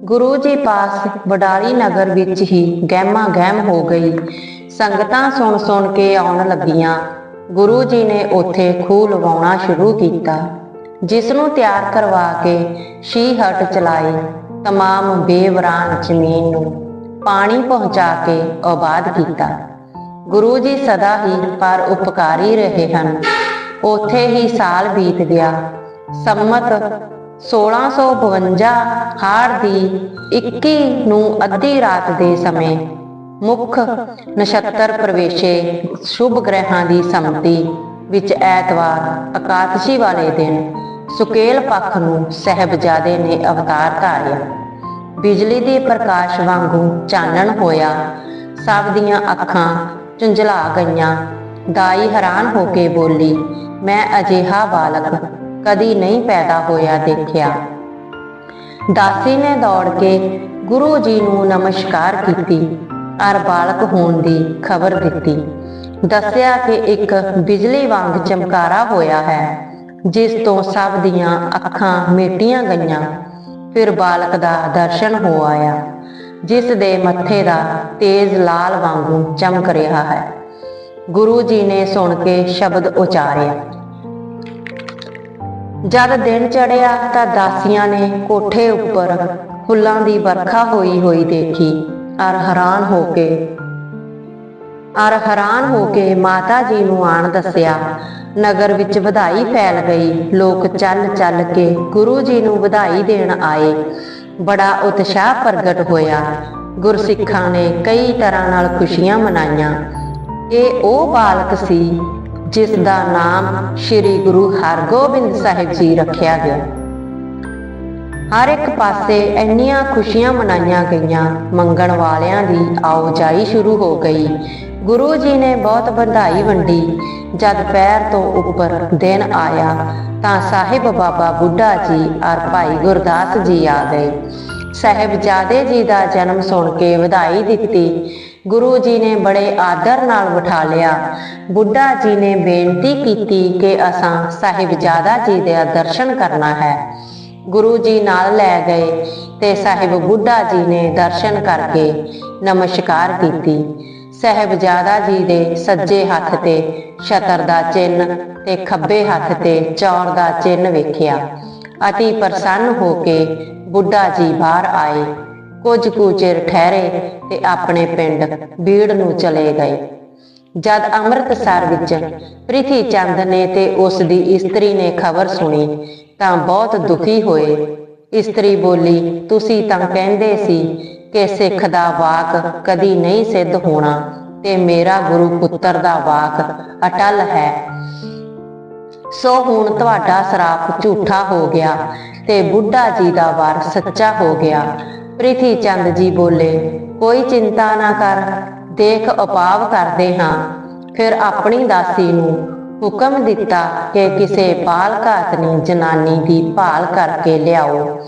ਗੁਰੂ ਜੀ ਪਾਸ ਵਡਾਲੀ ਨਗਰ ਵਿੱਚ ਹੀ ਗਹਿਮਾ ਗਹਿਮ ਹੋ ਗਈ ਸੰਗਤਾਂ ਸੁਣ ਸੁਣ ਕੇ ਆਉਣ ਲੱਗੀਆਂ ਗੁਰੂ ਜੀ ਨੇ ਉੱਥੇ ਖੂਹ ਲਵਾਉਣਾ ਸ਼ੁਰੂ ਕੀਤਾ ਜਿਸ ਨੂੰ ਤਿਆਰ ਕਰਵਾ ਕੇ ਸ਼ੀ ਹਟ ਚਲਾਈ तमाम ਬੇਵਰਾਨ ਜ਼ਮੀਨ ਨੂੰ ਪਾਣੀ ਪਹੁੰਚਾ ਕੇ ਆਬਾਦ ਕੀਤਾ ਗੁਰੂ ਜੀ ਸਦਾ ਹੀ ਪਰ ਉਪਕਾਰੀ ਰਹੇ ਹਨ ਉੱਥੇ ਹੀ ਸਾਲ ਬੀਤ ਗਿਆ ਸੰਮਤ 1652 ਹਾਰ ਦੀ 21 ਨੂੰ ਅੱਧੀ ਰਾਤ ਦੇ ਸਮੇਂ ਮੁੱਖ ਨਛੱਤਰ ਪ੍ਰਵੇਸ਼ੇ ਸ਼ੁਭ ਗ੍ਰਹਾਂ ਦੀ ਸੰਮਤੀ ਵਿੱਚ ਐਤਵਾਰ ਅਕਾਦਸ਼ੀ ਵਾਲੇ ਦਿਨ ਸੁਕੇਲ ਪੱਖ ਨੂੰ ਸਹਿਬਜ਼ਾਦੇ ਨੇ ਅਵਤਾਰ ਧਾਰਿਆ। ਬਿਜਲੀ ਦੇ ਪ੍ਰਕਾਸ਼ ਵਾਂਗੂ ਚਾਨਣ ਹੋਇਆ, ਸਭ ਦੀਆਂ ਅੱਖਾਂ ਝੁੰਝਲਾ ਗਈਆਂ। ਦਾਈ ਹੈਰਾਨ ਹੋ ਕੇ ਬੋਲੀ, ਮੈਂ ਅਜਿਹਾ ਬਾਲਕ ਕਦੀ ਨਹੀਂ ਪੈਦਾ ਹੋਇਆ ਦੇਖਿਆ। ਦਾਸੀ ਨੇ ਦੌੜ ਕੇ ਗੁਰੂ ਜੀ ਨੂੰ ਨਮਸਕਾਰ ਕੀਤੀ ਅਰ ਬਾਲਕ ਹੋਣ ਦੀ ਖਬਰ ਦਿੱਤੀ। ਦੱਸਿਆ ਕਿ ਇੱਕ ਬਿਜਲੀ ਵਾਂਗ ਚਮਕਾਰਾ ਹੋਇਆ ਹੈ, ਜਿਸ ਤੋਂ ਸਭ ਦੀਆਂ ਅੱਖਾਂ ਮੇਟੀਆਂ ਗਈਆਂ। ਫਿਰ ਬਾਲਕ ਦਾ ਦਰਸ਼ਨ ਹੋ ਆਇਆ, ਜਿਸ ਦੇ ਮੱਥੇ ਦਾ ਤੇਜ਼ ਲਾਲ ਵਾਂਗੂ ਚਮਕ ਰਿਹਾ ਹੈ। ਗੁਰੂ ਜੀ ਨੇ ਸੁਣ ਕੇ ਸ਼ਬਦ ਉਚਾਰਿਆ ਜਦ ਦਿਨ ਚੜਿਆ ਤਾਂ ਦਾਸੀਆਂ ਨੇ ਕੋਠੇ ਉੱਪਰ ਫੁੱਲਾਂ ਦੀ ਵਰਖਾ ਹੋਈ ਹੋਈ ਦੇਖੀ, ਅਰ ਹੈਰਾਨ ਹੋ ਕੇ। ਅਰ ਹੈਰਾਨ ਹੋ ਕੇ ਮਾਤਾ ਜੀ ਨੂੰ ਆਣ ਦੱਸਿਆ, ਨਗਰ ਵਿੱਚ ਵਧਾਈ ਫੈਲ ਗਈ। ਲੋਕ ਚੱਲ ਚੱਲ ਕੇ ਗੁਰੂ ਜੀ ਨੂੰ ਵਧਾਈ ਦੇਣ ਆਏ। ਬੜਾ ਉਤਸ਼ਾਹ ਪ੍ਰਗਟ ਹੋਇਆ। ਗੁਰਸਿੱਖਾਂ ਨੇ ਕਈ ਤਰ੍ਹਾਂ ਨਾਲ ਖੁਸ਼ੀਆਂ ਮਨਾਈਆਂ। ਇਹ ਉਹ ਬਾਲਕ ਸੀ ਜਿਸ ਦਾ ਨਾਮ ਸ੍ਰੀ ਗੁਰੂ ਹਰਗੋਬਿੰਦ ਸਾਹਿਬ ਜੀ ਰੱਖਿਆ ਗਿਆ। ਹਰ ਇੱਕ ਪਾਸੇ ਇੰਨੀਆਂ ਖੁਸ਼ੀਆਂ ਮਨਾਈਆਂ ਗਈਆਂ, ਮੰਗਣ ਵਾਲਿਆਂ ਦੀ ਆਉਜਾਈ ਸ਼ੁਰੂ ਹੋ ਗਈ। ਗੁਰੂ ਜੀ ਨੇ ਬਹੁਤ ਵਧਾਈ ਵੰਡੀ। ਜਦ ਪੈਰ ਤੋਂ ਉੱਪਰ ਦਿਨ ਆਇਆ, ਤਾਂ ਸਾਹਿਬ ਬਾਬਾ ਬੁੱਢਾ ਜੀ ਔਰ ਭਾਈ ਗੁਰਦਾਸ ਜੀ ਆ ਗਏ। ਸਾਹਿਬਜ਼ਾਦੇ ਜੀ ਦਾ ਜਨਮ ਸੁਣ ਕੇ ਵਧਾਈ ਦਿੱਤੀ। ਗੁਰੂ ਜੀ ਨੇ ਬੜੇ ਆਦਰ ਨਾਲ ਬਿਠਾ ਲਿਆ। ਬੁੱਢਾ ਜੀ ਨੇ ਬੇਨਤੀ ਕੀਤੀ ਕਿ ਅਸਾਂ ਸਾਹਿਬਜ਼ਾਦਾ ਜੀ ਦੇ ਦਰਸ਼ਨ ਕਰਨਾ ਹੈ। ਗੁਰੂ ਜੀ ਨਾਲ ਲੈ ਗਏ ਤੇ ਸਾਹਿਬ ਬੁੱਢਾ ਜੀ ਨੇ ਦਰਸ਼ਨ ਕਰਕੇ ਨਮਸਕਾਰ ਕੀਤੀ। ਸਹਿਬਜ਼ਾਦਾ ਜੀ ਦੇ ਸੱਜੇ ਹੱਥ ਤੇ ਛਤਰ ਦਾ ਚਿੰਨ ਤੇ ਖੱਬੇ ਹੱਥ ਤੇ ਚੌਰ ਦਾ ਚਿੰਨ ਵੇਖਿਆ। ਅਤੀ ਪ੍ਰਸੰਨ ਹੋ ਕੇ ਬੁੱਢਾ ਜੀ ਬਾਹਰ ਆਏ। ਕੁਝ ਕੁ ਚਿਰ ਠਹਿਰੇ ਤੇ ਆਪਣੇ ਪਿੰਡ ਬੀੜ ਨੂੰ ਚਲੇ ਗਏ। ਜਦ ਅੰਮ੍ਰਿਤਸਰ ਵਿੱਚ ਪ੍ਰਿਥੀ ਚੰਦ ਨੇ ਤੇ ਉਸ ਦੀ ਇਸਤਰੀ ਨੇ ਖਬਰ ਸੁਣੀ ਤਾਂ ਬਹੁਤ ਦੁਖੀ ਹੋਏ। ਇਸਤਰੀ ਬੋਲੀ, ਤੁਸੀਂ ਤਾਂ ਕਹਿੰਦੇ ਸੀ ਕਿ ਸਿੱਖ ਦਾ ਵਾਕ ਕਦੀ ਨਹੀਂ ਸਿੱਧ ਹੋਣਾ ਤੇ ਮੇਰਾ ਗੁਰੂ ਪੁੱਤਰ ਦਾ ਵਾਕ ਅਟਲ ਹੈ। ਸੋ ਹੁਣ ਤੁਹਾਡਾ ਸਰਾਪ ਝੂਠਾ ਹੋ ਗਿਆ ਤੇ ਬੁੱਢਾ ਜੀ ਦਾ ਵਾਰ ਸੱਚਾ ਹੋ ਗਿਆ। ਪ੍ਰਿਥੀ ਚੰਦ ਜੀ ਬੋਲੇ, ਕੋਈ ਚਿੰਤਾ ਨਾ ਕਰ, ਦੇਖ ਉਪਾਵ ਕਰਦੇ ਹਾਂ। ਫਿਰ ਆਪਣੀ ਦਾਸੀ ਨੂੰ ਹੁਕਮ ਦਿੱਤਾ ਕਿ ਕਿਸੇ ਬਾਲ ਜਨਾਨੀ ਦੀ ਭਾਲ ਕਰਕੇ ਲਿਆਓ।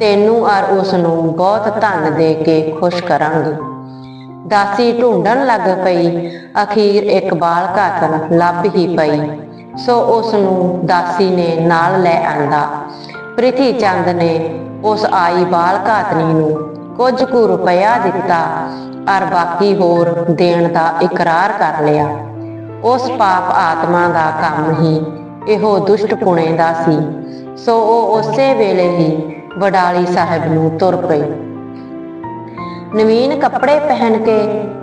ਤੈਨੂੰ ਔਰ ਉਸ ਨੂੰ ਬਹੁਤ ਧਨ ਦੇ ਕੇ ਖੁਸ਼ ਕਰਾਂਗੇ। ਦਾਸੀ ਢੂੰਡਣ ਲੱਗ ਪਈ, ਅਖੀਰ ਇੱਕ ਬਾਲ ਘਾਤਨ ਲੱਭ ਹੀ ਪਈ। ਸੋ ਉਸ ਨੂੰ ਦਾਸੀ ਨੇ ਨਾਲ ਲੈ ਆਂਦਾ। ਪ੍ਰਿਥੀ ਚੰਦ ਨੇ ਉਸ ਆਈ ਬਾਲ ਘਾਤਨੀ ਨੂੰ ਕੁਝ ਕੁ ਰੁਪਇਆ ਦਿੱਤਾ ਔਰ ਬਾਕੀ ਹੋਰ ਦੇਣ ਦਾ ਇਕਰਾਰ ਕਰ ਲਿਆ। ਉਸ ਪਾਪ ਆਤਮਾ ਦਾ ਕੰਮ ਹੀ ਇਹੋ ਦੁਸ਼ਟ ਪੁਣੇ ਦਾ ਸੀ। ਸੋ ਉਹ ਉਸੇ ਵੇਲੇ ਹੀ ਵਡਾਲੀ ਸਾਹਿਬ ਨੂੰ ਤੁਰ ਪਈ। ਨਵੀਨ ਕੱਪੜੇ ਪਹਿਨ ਕੇ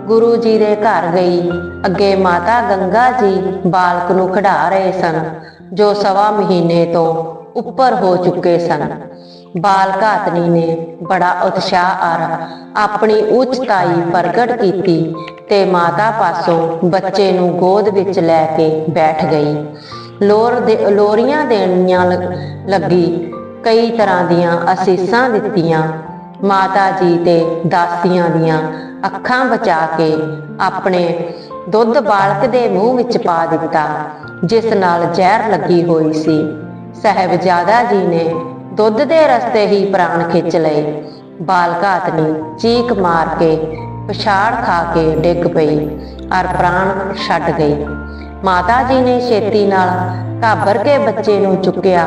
ਗੁਰੂ ਜੀ ਦੇ ਘਰ ਗਈ। ਅੱਗੇ ਮਾਤਾ ਗੰਗਾ ਜੀ ਬਾਲਕ ਨੂੰ ਖੜਾ ਰਹੇ ਸਨ, ਜੋ ਸਵਾ ਮਹੀਨੇ ਤੋਂ ਉੱਪਰ ਹੋ ਚੁੱਕੇ ਸਨ। ਬਾਲ ਘਾਤਨੀ ਨੇ ਬੜਾ ਉਤਸ਼ਾਹ ਆਰ ਆਪਣੀ ਉੱਚਤਾਈ ਪ੍ਰਗਟ ਕੀਤੀ ਤੇ ਮਾਤਾ ਪਾਸੋਂ ਬੱਚੇ ਨੂੰ ਗੋਦ ਵਿੱਚ ਲੈ ਕੇ ਬੈਠ ਗਈ। ਲੋਰ ਦੇ, ਲੋਰੀਆਂ ਦੇਣੀਆਂ ਲੱਗੀ। ਕਈ ਤਰ੍ਹਾਂ ਦੀਆਂ ਅਸੀਸਾਂ ਦਿੱਤੀਆਂ। ਮਾਤਾ ਜੀ ਤੇ ਦਾਸੀਆਂ ਦੀਆਂ ਅੱਖਾਂ ਬਚਾ ਕੇ ਆਪਣੇ ਦੁੱਧ ਬਾਲਕ ਦੇ ਮੂੰਹ ਵਿੱਚ ਪਾ ਦਿੱਤਾ, ਜਿਸ ਨਾਲ ਜ਼ਹਿਰ ਲੱਗੀ ਹੋਈ ਸੀ। ਸਹਿਬਜ਼ਾਦਾ ਜੀ ਨੇ, ਦੁੱਧ ਦੇ ਰਸਤੇ ਹੀ ਪ੍ਰਾਣ ਖਿੱਚ ਲਏ। ਬਾਲ ਘਾਤਨੀ ਚੀਕ ਮਾਰ ਕੇ ਪਛਾੜ ਖਾ ਕੇ ਡਿੱਗ ਪਈ ਔਰ ਪ੍ਰਾਣ ਛੱਡ ਗਈ। ਮਾਤਾ ਜੀ ਨੇ ਛੇਤੀ ਨਾਲ ਘਾਬਰ ਕੇ ਬੱਚੇ ਨੂੰ ਚੁੱਕਿਆ।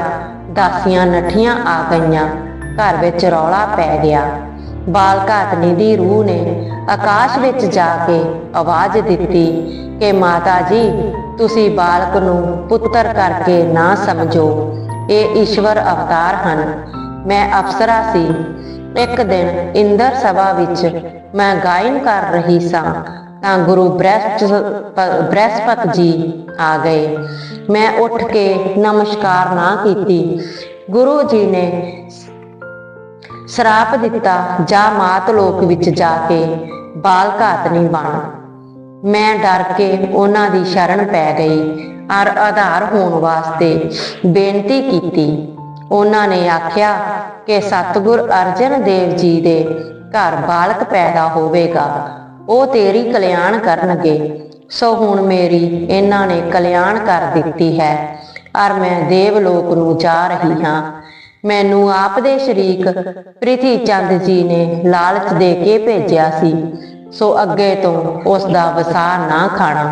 ਦਾਸੀਆਂ ਨੱਠੀਆਂ ਆ ਗਈਆਂ। ਘਰ ਵਿੱਚ ਰੌਲਾ ਪੈ ਗਿਆ। ਬਾਲ ਘਾਤਨੀ ਦੀ ਰੂਹ ਨੇ ਆਕਾਸ਼ ਵਿੱਚ ਜਾ ਕੇ ਆਵਾਜ਼ ਦਿੱਤੀ ਕਿ ਮਾਤਾ ਜੀ, ਤੁਸੀਂ ਬਾਲਕ ਨੂੰ ਪੁੱਤਰ ਕਰਕੇ ਨਾ ਸਮਝੋ। ਇਹ ਈਸ਼ਵਰ ਅਵਤਾਰ ਹਨ। ਮੈਂ ਅਫਸਰਾ ਸੀ। ਇੱਕ ਦਿਨ ਇੰਦਰ ਸਭਾ ਵਿੱਚ ਮੈਂ ਗਾਇਨ ਕਰ ਰਹੀ ਸਾਂ, ਤਾਂ ਗੁਰੂ ਬ੍ਰਹਸਪ- ਬ੍ਰਹਸਪਤ ਜੀ ਆ ਗਏ। ਮੈਂ ਉੱਠ ਕੇ ਨਮਸਕਾਰ ਨਾ ਕੀਤੀ। ਗੁਰੂ ਜੀ ਨੇ ਸ਼ਰਾਪ ਦਿੱਤਾ ਜਾ ਮਾਤ ਲੋਕ ਵਿੱਚ ਜਾ ਕੇ ਬਾਲ ਘਾਤਨੀ ਬਣ। ਮੈਂ ਡਰ ਕੇ ਉਹਨਾਂ ਦੀ ਸ਼ਰਨ ਪੈ ਗਈ ਔਰ ਆਧਾਰ ਹੋਣ ਵਾਸਤੇ ਬੇਨਤੀ ਕੀਤੀ। ਉਹਨਾਂ ਨੇ ਆਖਿਆ ਕਿ ਸਤਿਗੁਰ ਅਰਜਨ ਦੇਵ ਜੀ ਦੇ ਘਰ ਬਾਲਕ ਪੈਦਾ ਹੋਵੇਗਾ, ਉਹ ਤੇਰੀ ਕਲਿਆਣ ਕਰਨਗੇ। ਸੋ ਹੁਣ ਮੇਰੀ ਇਹਨਾਂ ਨੇ ਕਲਿਆਣ ਕਰ ਦਿੱਤੀ ਹੈ ਔਰ ਮੈਂ ਦੇਵ ਲੋਕ ਨੂੰ ਜਾ ਰਹੀ ਹਾਂ। ਮੈਨੂੰ ਆਪ ਦੇ ਸ਼ਰੀਕ ਪ੍ਰਿਥੀ ਚੰਦ ਜੀ ਨੇ ਲਾਲਚ ਦੇ ਕੇ ਭੇਜਿਆ ਸੀ। ਸੋ ਅੱਗੇ ਤੋਂ ਉਸ ਦਾ ਵਸਾਰ ਨਾ ਖਾਣਾ।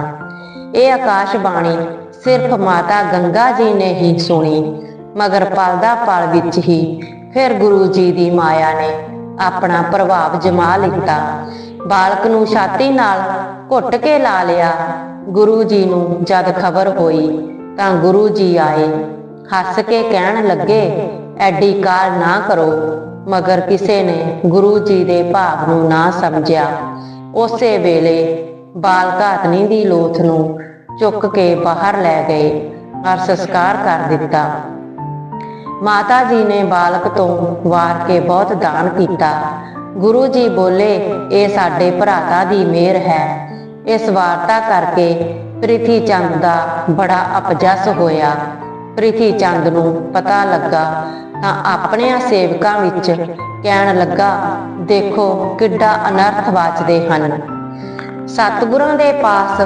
ਇਹ ਆਕਾਸ਼ ਬਾਣੀ ਸਿਰਫ ਮਾਤਾ ਗੰਗਾ ਜੀ ਨੇ ਹੀ ਸੁਣੀ, ਮਗਰ ਪਲ ਪਲ ਵਿੱਚ ਹੀ ਫਿਰ ਗੁਰੂ ਜੀ ਦੀ ਮਾਇਆ ਨੇ ਆਪਣਾ ਪ੍ਰਭਾਵ ਜਮਾ ਲਿੱਤਾ। ਬਾਲਕ ਨੂੰ ਛਾਤੀ ਨਾਲ ਘੁੱਟ ਕੇ ਲਾ ਲਿਆ। ਗੁਰੂ ਜੀ ਨੂੰ ਜਦ ਖਬਰ ਹੋਈ ਤਾਂ ਗੁਰੂ ਜੀ ਆਏ, ਹੱਸ ਕੇ ਕਹਿਣ ਲੱਗੇ ਐਡੀ ਕਾਲ ਨਾ ਕਰੋ, ਮਗਰ ਕਿਸੇ ਨੇ ਗੁਰੂ ਜੀ ਦੇ ਭਾਵ ਨੂੰ ਨਾ ਸਮਝਿਆ। ਉਸੇ ਵੇਲੇ ਬਾਲ ਘਾਤਨੀ ਦੀ ਲੋਥ ਨੂੰ ਚੁੱਕ ਕੇ ਬਾਹਰ ਲੈ ਗਏ ਔਰ ਸੰਸਕਾਰ ਕਰ ਦਿੱਤਾ। ਮਾਤਾ ਜੀ ਨੇ ਬਾਲਕ ਤੋਂ ਵਾਰ ਕੇ ਬਹੁਤ ਦਾਨ ਕੀਤਾ। ਗੁਰੂ ਜੀ ਬੋਲੇ, ਇਹ ਸਾਡੇ ਭਰਾਤਾ ਦੀ ਮਿਹਰ ਹੈ। ਇਸ ਵਾਰਤਾ ਕਰਕੇ ਪ੍ਰਿਥੀ ਚੰਦ ਦਾ ਬੜਾ ਅਪਜਸ ਹੋਇਆ। ਪ੍ਰਿਥੀ ਚੰਦ ਨੂੰ ਪਤਾ ਲੱਗਾ ਤਾਂ ਆਪਣਿਆਂ ਸੇਵਕਾਂ ਵਿੱਚ ਕਹਿਣ ਲੱਗਾ, ਦੇਖੋ ਕਿੱਡਾ ਅਨਰਥ ਵਾਚਦੇ ਹਨ। ਸਤਿਗੁਰਾਂ ਦੇ ਪਾਸ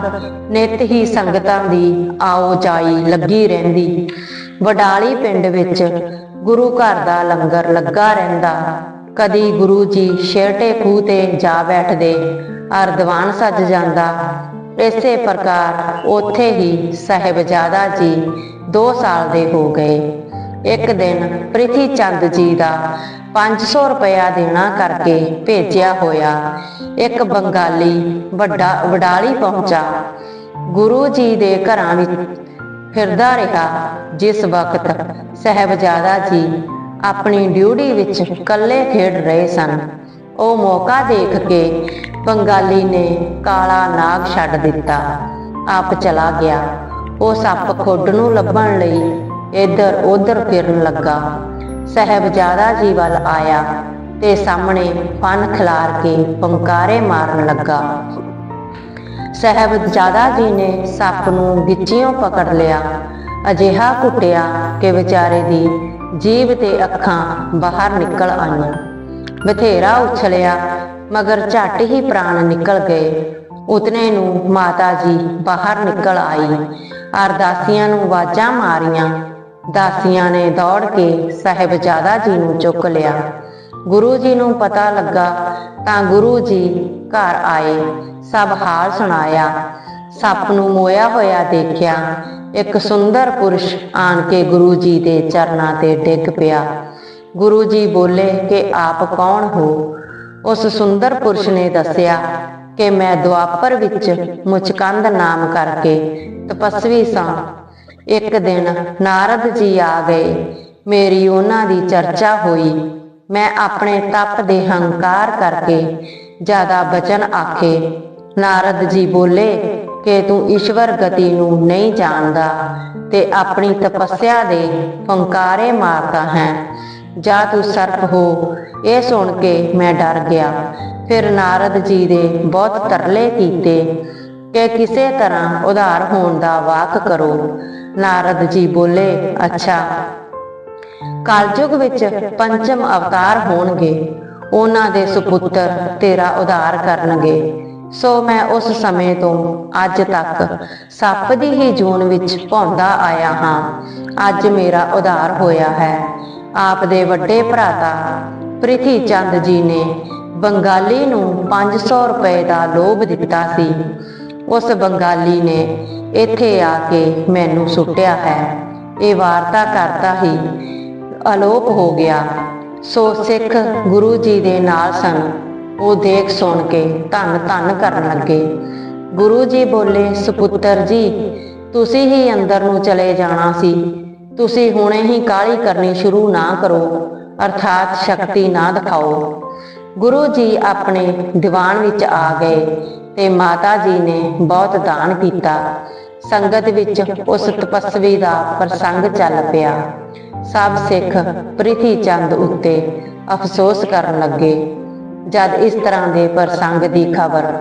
ਨਿਤ ਹੀ ਸੰਗਤਾਂ ਦੀ ਆਓ ਜਾਈ ਲੱਗੀ ਰਹਿੰਦੀ। ਵਡਾਲੀ ਪਿੰਡ ਵਿੱਚ ਗੁਰੂ ਘਰ ਦਾ ਲੰਗਰ ਲੱਗਾ ਰਹਿੰਦਾ। ਕਦੀ ਗੁਰੂ ਜੀ ਛੇਟੇ ਖੂਹ ਤੇ ਜਾ ਬੈਠਦੇ ਅਰ ਦੀਵਾਨ ਸੱਜ ਜਾਂਦਾ। ਇਸੇ ਪ੍ਰਕਾਰ ਉੱਥੇ ਹੀ ਸਾਹਿਬਜ਼ਾਦਾ ਜੀ 2 ਸਾਲ ਦੇ ਹੋ ਗਏ। ਇੱਕ ਦਿਨ ਪ੍ਰਿਥੀ ਚੰਦ ਜੀ ਦਾ 500 ਰੁਪਇਆ ਦੇਣਾ ਕਰਕੇ ਭੇਜਿਆ ਹੋਇਆ। ਇੱਕ ਬੰਗਾਲੀ ਵੱਡਾ, ਵਡਾਲੀ ਪਹੁੰਚਾ। ਗੁਰੂ ਜੀ ਦੇ ਘਰਾਂ ਵਿੱਚ ਫਿਰਦਾ ਰਿਹਾ, ਜਿਸ ਵਕਤ ਸਹਿਬਜ਼ਾਦਾ ਜੀ ਆਪਣੀ ਡਿਊਟੀ ਵਿੱਚ ਇਕੱਲੇ ਖੇਡ ਰਹੇ ਸਨ। ਉਹ ਮੌਕਾ ਦੇਖ ਕੇ ਬੰਗਾਲੀ ਨੇ ਕਾਲਾ ਨਾਗ ਛੱਡ ਦਿੱਤਾ। ਆਪ ਚਲਾ ਗਿਆ। ਉਹ ਸੱਪ ਖੁੱਡ ਨੂੰ ਲੱਭਣ ਲਈ ਇੱਧਰ ਉੱਧਰ ਫਿਰਨ ਲੱਗਾ। ਸਹਿਬਜ਼ਾਦਾ ਜੀ ਵੱਲ ਆਇਆ ਤੇ ਸਾਹਮਣੇ ਫਨ ਖਿਲਾਰ ਕੇ ਪੰਕਾਰੇ ਮਾਰਨ ਲੱਗਾ। ਸਹਿਬਜ਼ਾਦਾ ਜੀ ਨੇ ਸੱਪ ਨੂੰ ਗਿੱਚਿਓਂ ਪਕੜ ਲਿਆ। ਅਜਿਹਾ ਕੁੱਟਿਆ ਕਿ ਵਿਚਾਰੇ ਦੀ ਜੀਭ ਤੇ ਅੱਖਾਂ ਬਾਹਰ ਨਿਕਲ ਆਈਆਂ। ਬਥੇਰਾ ਉਛਲਿਆ, ਮਗਰ ਝੱਟ ਹੀ ਪ੍ਰਾਣ ਨਿਕਲ ਗਏ। ਉਤਨੇ ਨੂੰ ਮਾਤਾ ਜੀ ਬਾਹਰ ਨਿਕਲ ਆਈ। ਅਰਦਾਸੀਆਂ ਨੂੰ ਆਵਾਜ਼ਾਂ ਮਾਰੀਆਂ ਦਾਸੀਆਂ ਨੇ ਦੌੜ ਕੇ ਸਾਹਿਬਜ਼ਾਦਾ ਜੀ ਨੂੰ ਚੁੱਕ ਲਿਆ। ਗੁਰੂ ਜੀ ਨੂੰ ਪਤਾ ਲੱਗਾ ਤਾਂ ਗੁਰੂ ਜੀ ਘਰ ਆਏ, ਸਭ ਹਾਲ ਸੁਣਾਇਆ। ਸੱਪ ਨੂੰ ਮੋਇਆ ਹੋਇਆ ਦੇਖਿਆ, ਇੱਕ ਸੁੰਦਰ ਪੁਰਸ਼ ਆਣ ਕੇ ਗੁਰੂ ਜੀ ਦੇ ਚਰਨਾਂ ਤੇ ਡਿੱਗ ਪਿਆ। ਗੁਰੂ ਜੀ ਬੋਲੇ ਕਿ ਆਪ ਕੌਣ ਹੋ? ਉਸ ਸੁੰਦਰ ਪੁਰਸ਼ ਨੇ ਦੱਸਿਆ ਕਿ ਮੈਂ ਦੁਆਪਰ ਵਿੱਚ ਮੁਚਕੰਦ ਨਾਮ ਕਰਕੇ ਤਪਸਵੀ ਸਾਂ। ਇੱਕ ਦਿਨ ਨਾਰਦ ਜੀ ਆ ਗਏ। ਮੇਰੀ ਉਹਨਾਂ ਦੀ ਚਰਚਾ ਹੋਈ। ਮੈਂ ਆਪਣੇ ਤਪ ਦੇ ਹੰਕਾਰ ਕਰਕੇ ਜ਼ਿਆਦਾ ਬਚਨ ਆਖੇ। ਨਾਰਦ ਜੀ ਬੋਲੇ ਕਿ ਤੂੰ ਈਸ਼ਵਰ ਗਤੀ ਨੂੰ ਨਹੀਂ ਜਾਣਦਾ ਤੇ ਆਪਣੀ ਤਪੱਸਿਆ ਦੇ ਫੰਕਾਰੇ ਮਾਰਦਾ ਹੈ। ਜਾਂ ਤੂੰ ਸਰਪ ਹੋ। ਇਹ ਸੁਣ ਕੇ ਮੈਂ ਡਰ ਗਿਆ। ਫਿਰ ਨਾਰਦ ਜੀ ਦੇ ਬਹੁਤ ਤਰਲੇ ਕੀਤੇ। ਕਿ ਕਿਸੇ ਤਰ੍ਹਾਂ ਉਧਾਰ ਹੋਣ ਦਾ ਵਾਕ ਕਰੋ। ਨਾਰਦ ਜੀ ਬੋਲੇ, ਅੱਛਾ, ਕਲਯੁਗ ਵਿੱਚ ਪੰਚਮ ਅਵਤਾਰ ਹੋਣਗੇ। ਉਹਨਾਂ ਦੇ ਸੁਪੁੱਤਰ ਤੇਰਾ ਉਧਾਰ ਕਰਨਗੇ। ਸੋ ਮੈਂ ਉਸ ਸਮੇਂ ਤੋਂ ਅੱਜ ਤੱਕ ਸੱਪ ਦੀ ਹੀ ਜੂਨ ਵਿੱਚ ਭੌਂਦਾ ਆਇਆ ਹਾਂ। ਅੱਜ ਮੇਰਾ ਉਧਾਰ ਹੋਇਆ ਹੈ। ਆਪ ਦੇ ਵੱਡੇ ਭਰਾਤਾ ਪ੍ਰਿਥੀ ਚੰਦ ਜੀ ਨੇ ਬੰਗਾਲੀ ਨੂੰ 500 ਰੁਪਏ ਦਾ ਲੋਭ ਦਿੱਤਾ ਸੀ। ਉਸ ਬੰਗਾਲੀ ਨੇ ਇੱਥੇ ਆ ਕੇ ਮੈਨੂੰ ਸੁੱਟਿਆ ਹੈ। ਇਹ ਵਾਰਤਾ ਕਰਤਾ ਹੀ ਅਲੋਪ ਹੋ ਗਿਆ। ਸੋ ਸਿੱਖ ਗੁਰੂ ਜੀ ਦੇ ਨਾਲ ਸਨ। ਉਹ ਦੇਖ ਸੁਣ ਕੇ ਧੰਨ ਧੰਨ ਕਰਨ ਲੱਗੇ। ਗੁਰੂ ਜੀ ਬੋਲੇ, ਸੁਪੁੱਤਰ ਜੀ, ਤੁਸੀਂ ਹੀ ਅੰਦਰ ਨੂੰ ਚਲੇ ਜਾਣਾ ਸੀ। ਤੁਸੀਂ ਹੁਣੇ ਹੀ ਕਾਹਲੀ ਕਰਨੀ ਸ਼ੁਰੂ ਨਾ ਕਰੋ। ਅਰਥਾਤ ਸ਼ਕਤੀ ਨਾ ਦਿਖਾਓ। ਗੁਰੂ ਜੀ ਆਪਣੇ ਦੀਵਾਨ ਵਿੱਚ ਆ ਗਏ। ਤੇ ਮਾਤਾ ਜੀ ਨੇ ਬਹੁਤ ਦਾਨ ਕੀਤਾ। ਸੰਗਤ ਵਿੱਚ ਉਸ ਤਪਸਵੀ ਦਾ ਪ੍ਰਸੰਗ ਚੱਲ ਪਿਆ। ਸਭ ਸਿੱਖ ਪ੍ਰਿਥੀ ਚੰਦ ਉੱਤੇ ਅਫਸੋਸ ਕਰਨ ਲੱਗੇ। ਜਦ ਇਸ ਤਰ੍ਹਾਂ ਦੇ ਪ੍ਰਸੰਗ ਦੀ ਖਬਰ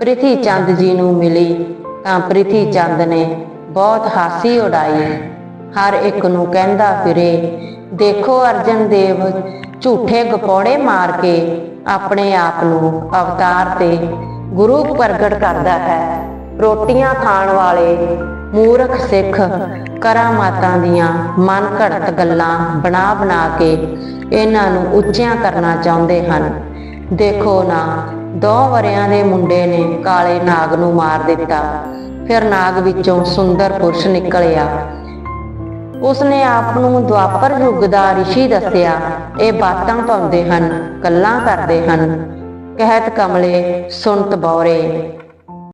ਪ੍ਰਿਥੀ ਚੰਦ ਜੀ ਨੂੰ ਮਿਲੀ, ਤਾਂ ਪ੍ਰਿਥੀ ਚੰਦ ਨੇ ਬਹੁਤ ਹਾਸੀ ਉਡਾਈ। ਹਰ ਇੱਕ ਨੂੰ ਕਹਿੰਦਾ ਫਿਰੇ, ਦੇਖੋ ਅਰਜਨ ਦੇਵ, ਝੂਠੇ ਗਪੋੜੇ ਮਾਰ ਕੇ ਆਪਣੇ ਆਪ ਨੂੰ ਅਵਤਾਰ ਤੇ ਗੁਰੂ ਪ੍ਰਗਟ ਕਰਦਾ ਹੈ। ਰੋਟੀਆਂ ਖਾਣ ਵਾਲੇ ਮੂਰਖ ਸਿੱਖ ਕਰਾਮਾਤਾਂ ਦੀਆਂ ਮਨ ਘੜਤ ਗੱਲਾਂ ਬਣਾ ਬਣਾ ਕੇ ਇਹਨਾਂ ਨੂੰ ਉੱਚੀਆਂ ਕਰਨਾ ਚਾਹੁੰਦੇ ਹਨ। ਦੇਖੋ ਨਾ, ਦੋ ਵਰਿਆਂ ਦੇ ਮੁੰਡੇ ਨੇ ਕਾਲੇ ਨਾਗ ਨੂੰ ਮਾਰ ਦਿੱਤਾ। ਫਿਰ ਨਾਗ ਵਿੱਚੋਂ ਸੁੰਦਰ ਪੁਰਸ਼ ਨਿਕਲਿਆ। ਉਸਨੇ ਆਪ ਨੂੰ ਦੁਆਪਰ ਯੁੱਗ ਦਾ ਰਿਸ਼ੀ ਦੱਸਿਆ। ਇਹ ਬਾਤਾਂ ਪਾਉਂਦੇ ਹਨ, ਗੱਲਾਂ ਕਰਦੇ ਹਨ। ਕਹਿਤ ਕਮਲੇ ਸੁਣਤ ਬੌਰੇ।